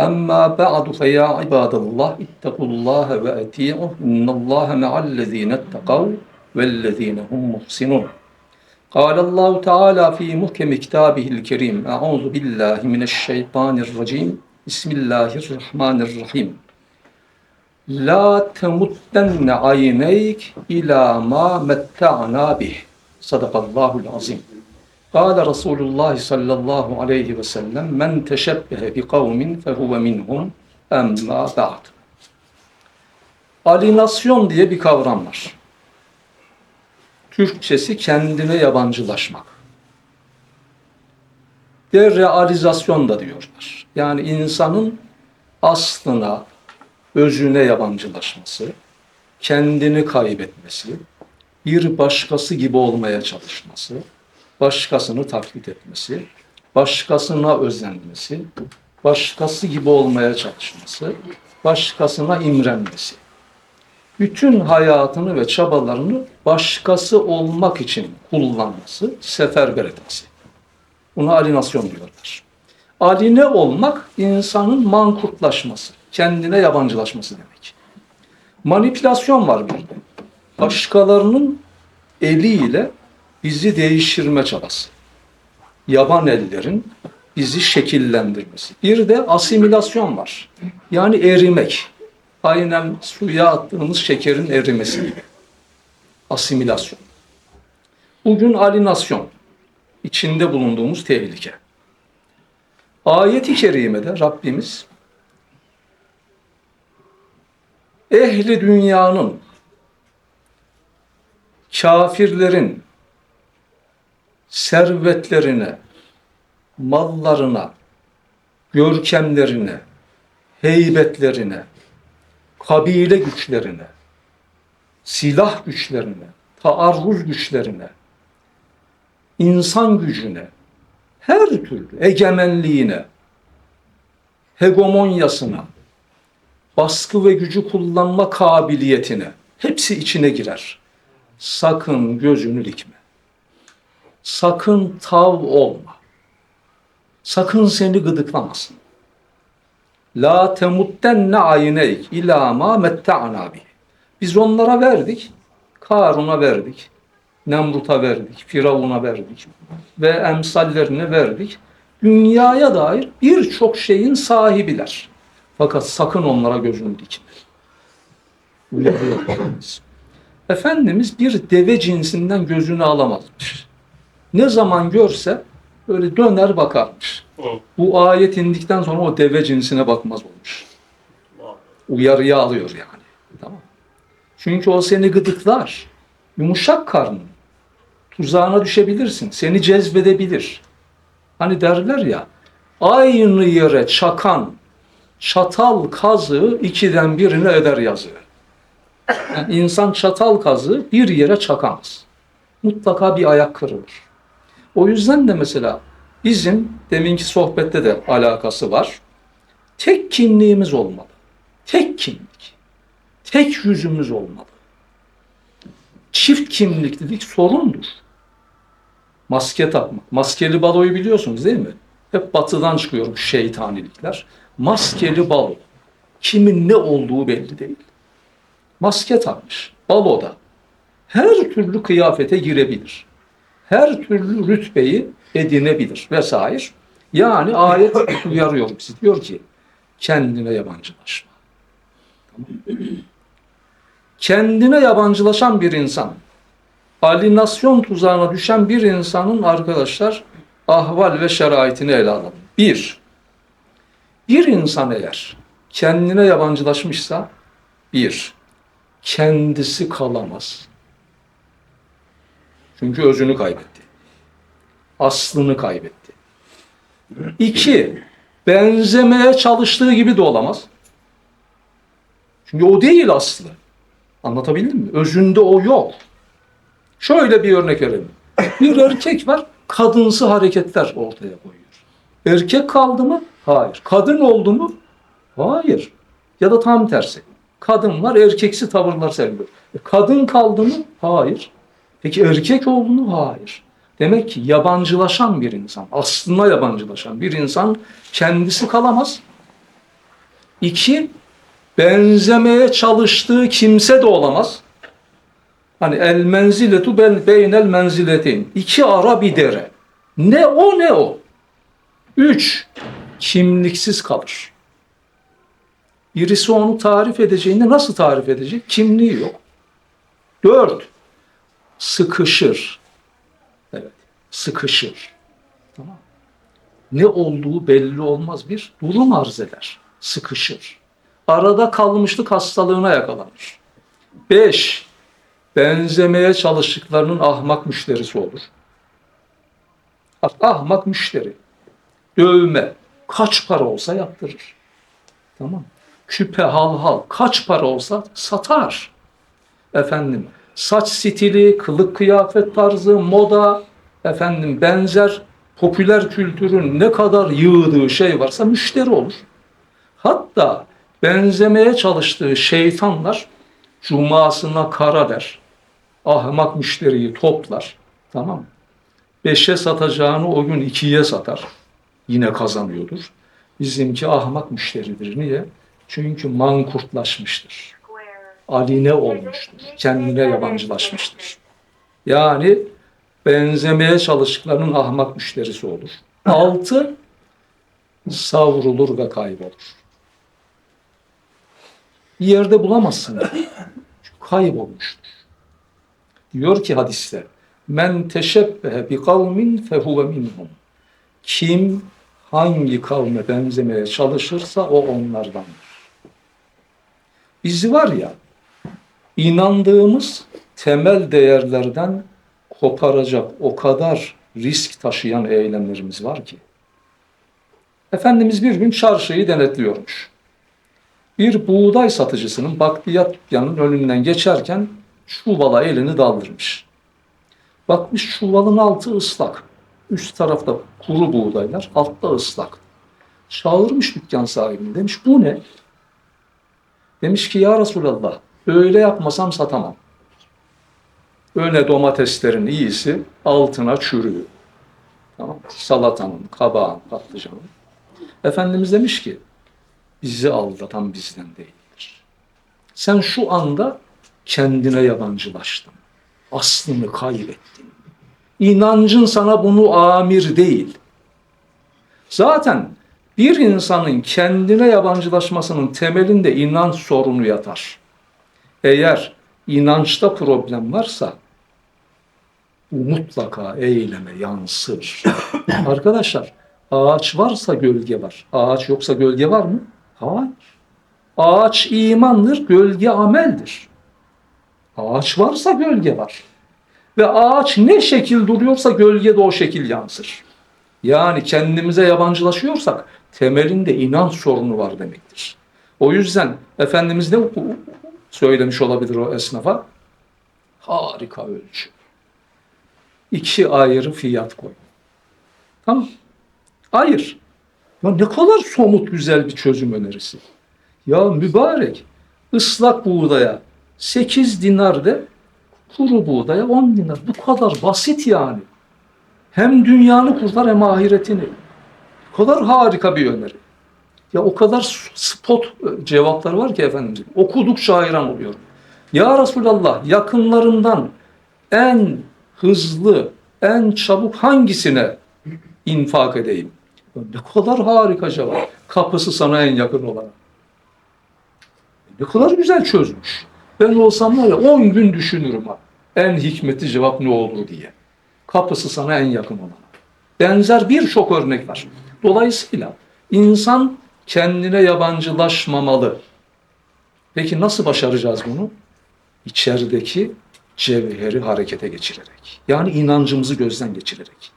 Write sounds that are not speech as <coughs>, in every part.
أما بعد فيا عباد الله اتقوا الله وأطيعوا إن الله مع الذين اتقوا والذين هم محسنون قال الله تعالى في محكم كتابه الكريم أعوذ بالله من الشيطان الرجيم بسم الله الرحمن الرحيم لا تمدن عينيك إلى ما متعنا به صدق الله العظيم Kâle Resulullah sallallahu aleyhi ve sellem men teşebbehe bi kavmin fehuve minhum emma ba'd. Alinasyon diye bir kavram var. Türkçesi kendine yabancılaşmak. Derealizasyon da diyorlar. Yani insanın aslına, özüne yabancılaşması, kendini kaybetmesi, bir başkası gibi olmaya çalışması, başkasını taklit etmesi, başkasına özenmesi, başkası gibi olmaya çalışması, başkasına imrenmesi. Bütün hayatını ve çabalarını başkası olmak için kullanması, seferber etmesi. Buna alinasyon diyorlar. Aline olmak insanın mankurtlaşması, kendine yabancılaşması demek. Manipülasyon var bir. Başkalarının eliyle bizi değiştirme çabası. Yaban ellerin bizi şekillendirmesi. Bir de asimilasyon var. Yani erimek. Aynen suya attığımız şekerin erimesi gibi. Asimilasyon. Bugün alinasyon. içinde bulunduğumuz tehlike. Ayet-i kerimede Rabbimiz ehli dünyanın kafirlerin servetlerine, mallarına, görkemlerine, heybetlerine, kabile güçlerine, silah güçlerine, taarruz güçlerine, insan gücüne, her türlü egemenliğine, hegemonyasına, baskı ve gücü kullanma kabiliyetine hepsi içine girer. Sakın gözünü dikme. Sakın tav olma. Sakın seni gıdıklamasın. La temuttenne ayneyk ila ma metta'na bih. Biz onlara verdik. Karun'a verdik. Nemrut'a verdik. Firavun'a verdik. Ve emsallerine verdik. Dünyaya dair birçok şeyin sahibiler. Fakat sakın onlara gözünü dikme. Uyarıyor Efendimiz. <laughs> Efendimiz bir deve cinsinden gözünü alamazmış. Ne zaman görse böyle döner bakarmış. Bu ayet indikten sonra o deve cinsine bakmaz olmuş. Uyarıya alıyor yani. Tamam. Çünkü o seni gıdıklar. Yumuşak karnın. Tuzağına düşebilirsin. Seni cezbedebilir. Hani derler ya aynı yere çakan çatal kazığı ikiden birini eder yazığı. Yani insan çatal kazığı bir yere çakamaz. Mutlaka bir ayak kırılır. O yüzden de mesela bizim deminki sohbette de alakası var. Tek kimliğimiz olmalı. Tek kimlik. Tek yüzümüz olmalı. Çift kimliklilik sorundur. Maske takmak. Maskeli baloyu biliyorsunuz değil mi? Hep batıdan çıkıyor bu şeytanilikler. Maskeli balo. Kimin ne olduğu belli değil. Maske takmış. Baloda. Her türlü kıyafete girebilir. Her türlü rütbeyi edinebilir vesaire. Yani ayet <coughs> uyarıyor bizi. Diyor ki kendine yabancılaşma. Kendine yabancılaşan bir insan, alinasyon tuzağına düşen bir insanın arkadaşlar ahval ve şeraitini ele alalım. Bir, bir insan eğer kendine yabancılaşmışsa, bir, kendisi kalamaz. Çünkü özünü kaybetti. Aslını kaybetti. İki, benzemeye çalıştığı gibi de olamaz. Çünkü o değil aslı. Anlatabildim mi? Özünde o yok. Şöyle bir örnek verelim. Bir erkek var, kadınsı hareketler ortaya koyuyor. Erkek kaldı mı? Hayır. Kadın oldu mu? Hayır. Ya da tam tersi. Kadın var, erkeksi tavırlar sergiliyor. E, kadın kaldı mı? Hayır. Peki erkek oldu mu? Hayır. Demek ki yabancılaşan bir insan, aslında yabancılaşan bir insan kendisi kalamaz. İki, benzemeye çalıştığı kimse de olamaz. Hani el menziletu bel beynel menziletin. İki ara bir dere. Ne o ne o. Üç, kimliksiz kalır. Birisi onu tarif edeceğinde nasıl tarif edecek? Kimliği yok. Dört, sıkışır. Evet, sıkışır. Tamam. Ne olduğu belli olmaz bir durum arz eder. Sıkışır. Arada kalmışlık hastalığına yakalanır. Beş, benzemeye çalıştıklarının ahmak müşterisi olur. Bak, ahmak müşteri. Dövme. Kaç para olsa yaptırır. Tamam. Küpe hal hal. Kaç para olsa satar. Efendim saç stili, kılık kıyafet tarzı, moda, efendim benzer popüler kültürün ne kadar yığdığı şey varsa müşteri olur. Hatta benzemeye çalıştığı şeytanlar cumasına kara der. Ahmak müşteriyi toplar. Tamam? Beşe satacağını o gün ikiye satar. Yine kazanıyordur. Bizimki ahmak müşteridir. Niye? Çünkü mankurtlaşmıştır. Aline olmuştur. Kendine yabancılaşmıştır. Yani benzemeye çalıştıklarının ahmak müşterisi olur. Altı, savrulur ve kaybolur. Bir yerde bulamazsın. Kaybolmuştur. Diyor ki hadiste, men teşebbehe bi kavmin fehuve minhum. Kim hangi kavme benzemeye çalışırsa o onlardandır. Bizi var ya, inandığımız temel değerlerden koparacak o kadar risk taşıyan eylemlerimiz var ki. Efendimiz bir gün çarşıyı denetliyormuş. Bir buğday satıcısının bakliyat dükkanının önünden geçerken çuvala elini daldırmış. Bakmış çuvalın altı ıslak. Üst tarafta kuru buğdaylar, altta ıslak. Çağırmış dükkan sahibini. Demiş bu ne? Demiş ki ya Resulallah öyle yapmasam satamam. Öne domateslerin iyisi altına çürüğü. Tamam. Salatanın, kabağın, patlıcanın. Efendimiz demiş ki bizi aldatan bizden değildir. Sen şu anda kendine yabancılaştın. Aslını kaybettin. İnancın sana bunu amir değil. Zaten bir insanın kendine yabancılaşmasının temelinde inanç sorunu yatar. Eğer inançta problem varsa bu mutlaka eyleme yansır. <coughs> Arkadaşlar ağaç varsa gölge var. Ağaç yoksa gölge var mı? Hayır. Ağaç imandır, gölge ameldir. Ağaç varsa gölge var. Ve ağaç ne şekil duruyorsa gölge de o şekil yansır. Yani kendimize yabancılaşıyorsak temelinde inanç sorunu var demektir. O yüzden Efendimiz ne söylemiş olabilir o esnafa? Harika ölçü. İki ayrı fiyat koy. Tamam. Hayır. Ya ne kadar somut güzel bir çözüm önerisi. Ya mübarek ıslak buğdaya 8 dinar de kuru buğdaya 10 dinar. Bu kadar basit yani. Hem dünyanı kurtar hem ahiretini. O kadar harika bir öneri. Ya o kadar spot e, cevaplar var ki efendim. Okudukça hayran oluyorum. Ya Resulallah yakınlarından en hızlı, en çabuk hangisine infak edeyim? Ne kadar harika cevap. Kapısı sana en yakın olan. Ne kadar güzel çözmüş. Ben olsam var ya 10 gün düşünürüm ha. En hikmetli cevap ne olur diye. Kapısı sana en yakın olan. Benzer birçok örnek var. Dolayısıyla insan kendine yabancılaşmamalı. Peki nasıl başaracağız bunu? İçerideki cevheri harekete geçirerek. Yani inancımızı gözden geçirerek.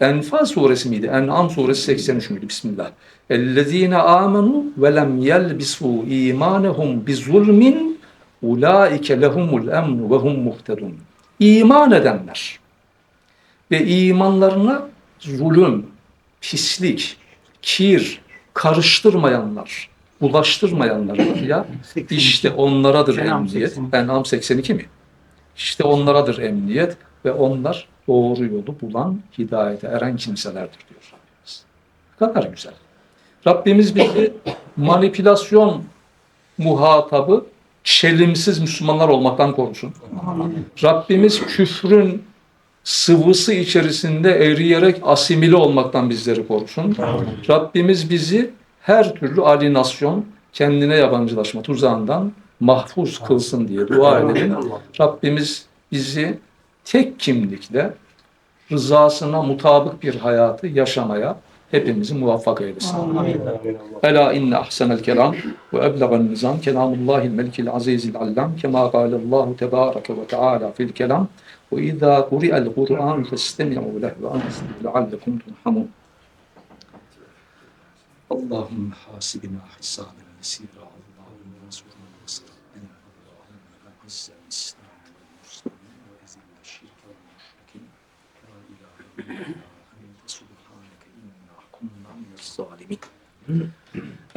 Enfal suresi miydi? En'am suresi 83 müydü? Bismillah. اَلَّذ۪ينَ آمَنُوا وَلَمْ يَلْبِسُوا اِيمَانَهُمْ بِظُلْمٍ اُولَٰئِكَ لَهُمُ الْاَمْنُ وَهُمْ مُهْتَدُونَ İman edenler ve imanlarına zulüm, pislik, kir, karıştırmayanlar, bulaştırmayanlar var ya işte onlaradır En'am emniyet. 82. En'am 82 mi? İşte onlaradır emniyet ve onlar doğru yolu bulan, hidayete eren kimselerdir diyor Rabbimiz. Ne kadar güzel. Rabbimiz bizi manipülasyon muhatabı çelimsiz Müslümanlar olmaktan korusun. Rabbimiz küfrün sıvısı içerisinde eriyerek asimile olmaktan bizleri korusun. Rabbimiz bizi her türlü alinasyon, kendine yabancılaşma tuzağından mahfuz kılsın diye dua edelim. Rabbimiz bizi tek kimlikle rızasına mutabık bir hayatı yaşamaya hepimizi muvaffak eylesin. Ela inne ahsenel kelam ve eblegan nizam kelamullahil melikil azizil allam kema kâlellâhu tebâreke ve teâlâ fil kelam ve izâ kuri'el Kur'an festemi'u leh ve ansitu leallekum turhamun. Allahümme hasibina hisaben yesira Allahümme nasurna nasrına Allahümme azze İslam ve muslimin ve ezille şirke ve müşrikin La ilahe illallah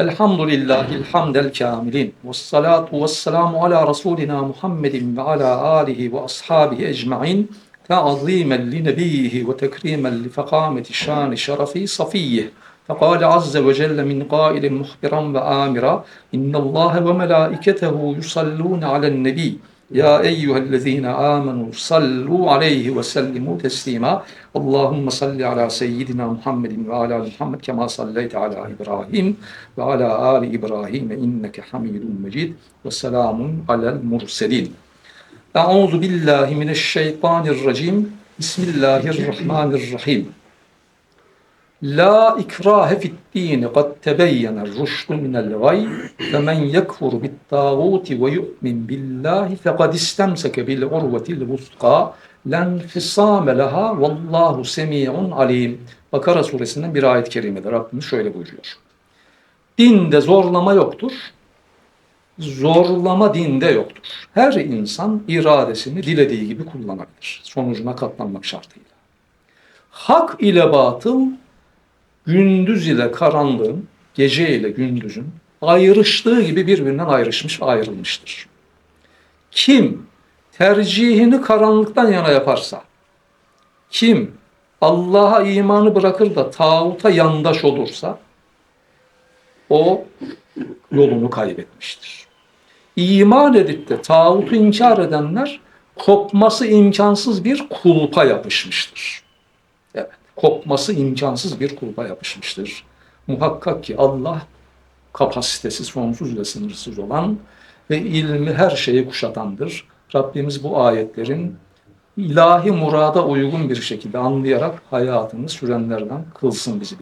الحمد لله الحمد الكاملين والصلاة والسلام على رسولنا محمد وعلى آله وأصحابه أجمعين تعظيما لنبيه وتكريما لفقامة شان شرف صفيه فقال عز وجل من قائل مخبرا وآمرا إن الله وملائكته يصلون على النبي Ya eyyühellezine amenu sallu aleyhi ve sellimu teslima. Allahumme salli ala seyyidina Muhammedin ve ala Muhammed kema salleyte ala İbrahim ve ala ali İbrahim inneke hamidun mecid ve selamun alel murselin. Euzu billahi mineşşeytanirracim. Bismillahirrahmanirrahim. La ikrahe fid dini kad tebeyyene rüştü minel gay femen yekfur bit tağuti ve yu'min billahi fekad istemseke bil urvetil vuska len fisame leha vallahu semi'un alim. Bakara suresinden bir ayet-i kerimede Rabbimiz şöyle buyuruyor. Dinde zorlama yoktur. Zorlama dinde yoktur. Her insan iradesini dilediği gibi kullanabilir. Sonucuna katlanmak şartıyla. Hak ile batıl gündüz ile karanlığın, gece ile gündüzün ayrıştığı gibi birbirinden ayrışmış ve ayrılmıştır. Kim tercihini karanlıktan yana yaparsa, kim Allah'a imanı bırakır da tağuta yandaş olursa, o yolunu kaybetmiştir. İman edip de tağutu inkar edenler kopması imkansız bir kulpa yapışmıştır. Kopması imkansız bir kulpa yapışmıştır. Muhakkak ki Allah kapasitesi sonsuz ve sınırsız olan ve ilmi her şeyi kuşatandır. Rabbimiz bu ayetlerin ilahi murada uygun bir şekilde anlayarak hayatını sürenlerden kılsın bizi.